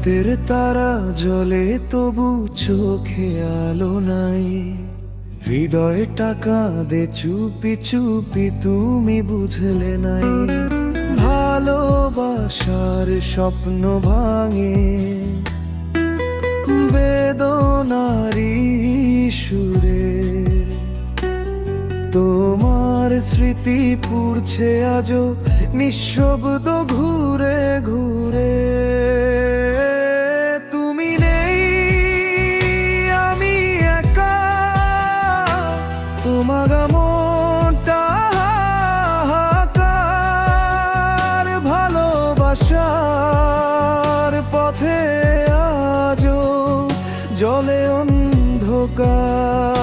রাতের তারা জলে তবু চোখে আলো নাই। হৃদয় টাকা কাঁদে চুপি চুপি, তুমি বুঝলে নাই। ভালোবাসার স্বপ্ন ভাঙে। বেদনারি সুরে। তোমার স্মৃতি পুড়ছে আজও, নিঃশব্দ ঘুরে ঘুরে। পথে আজও জলে অন্ধকার।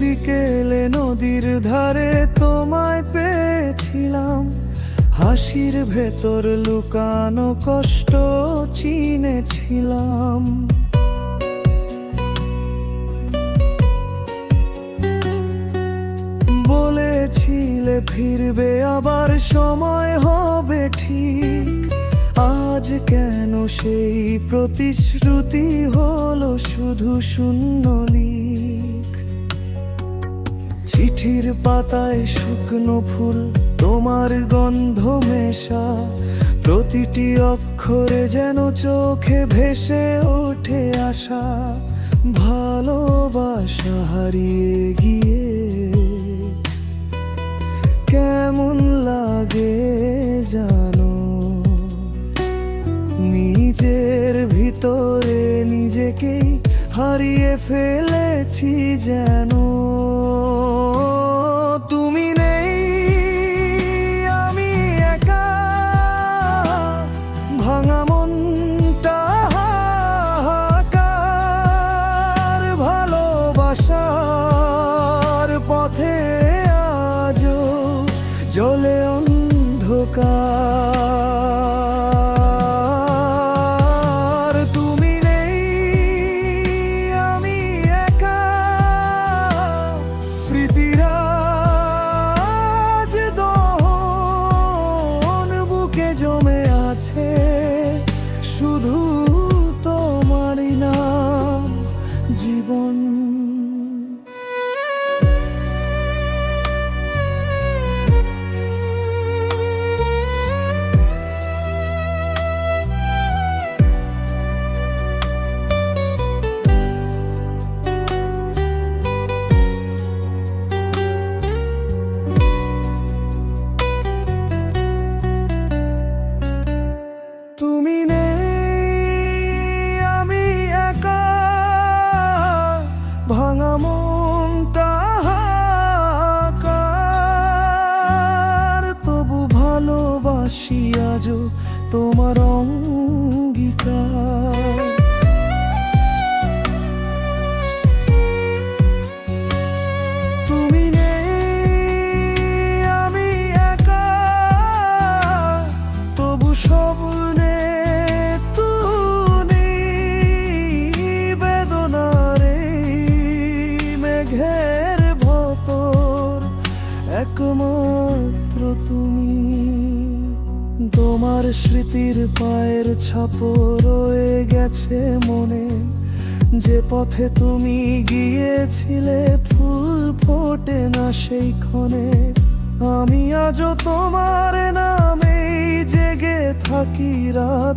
বিকেলে নদীর ধারে তোমায় পেয়েছিলাম। হাসির ভেতর লুকানো কষ্ট চিনেছিলাম। বলেছিলে ফিরবে, আবার সময় হবে ঠিক। আজ কেন সেই প্রতিশ্রুতি হলো শুধু শূন্য চিঠির পাতায় শুকনো ফুল, তোমার গন্ধ মেশা। প্রতিটি অক্ষরে যেন চোখে ভেসে ওঠে আশা। ভালোবাসা হারিয়ে গিয়ে। কেমন লাগে জানো? নিজের ভিতরে নিজেকেই হারিয়ে ফেলেছি যেন। তুমি নেই আমি একা ভাঙা তুমি তোমার স্মৃতির পায়ের ছাপ রয়ে গেছে মনে। যে পথে তুমি গিয়েছিলে, ফুল ফোটে না সেই ক্ষণে। আমি আজও তোমার নামে জেগে থাকি রাত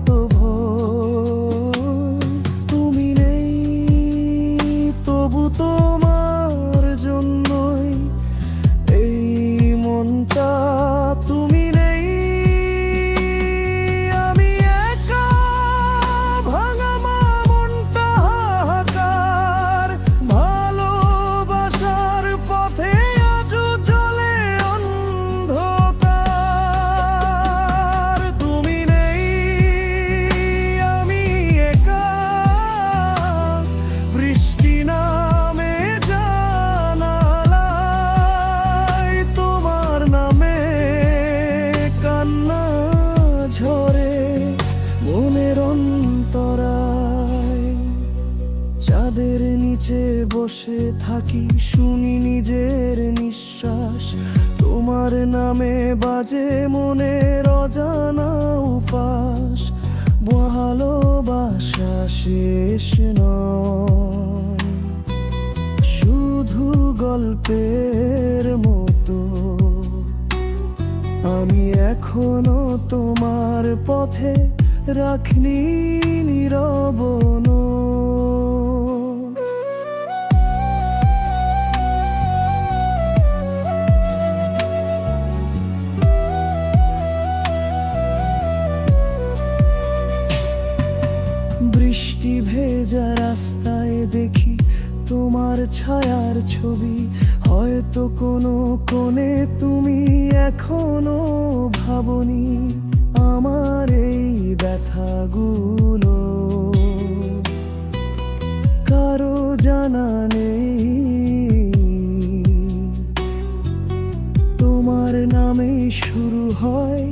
নিচে বসে থাকি, শুনি নিজের নিঃশ্বাস। তোমার নামে বাজে মনের অজানা উপাস। ভালোবাসা শেষ নয়। শুধু গল্পের মতো। আমি এখনও তোমার পথে রাখনি নীরবন ভেজা রাস্তায় দেখি, তোমার ছায়ার ছবি। হয়তো কোনো কোণে তুমি এখনও ভাবনি আমার এই ব্যথাগুলো। কারও জানা নেই। তোমার নামেই শুরু হয়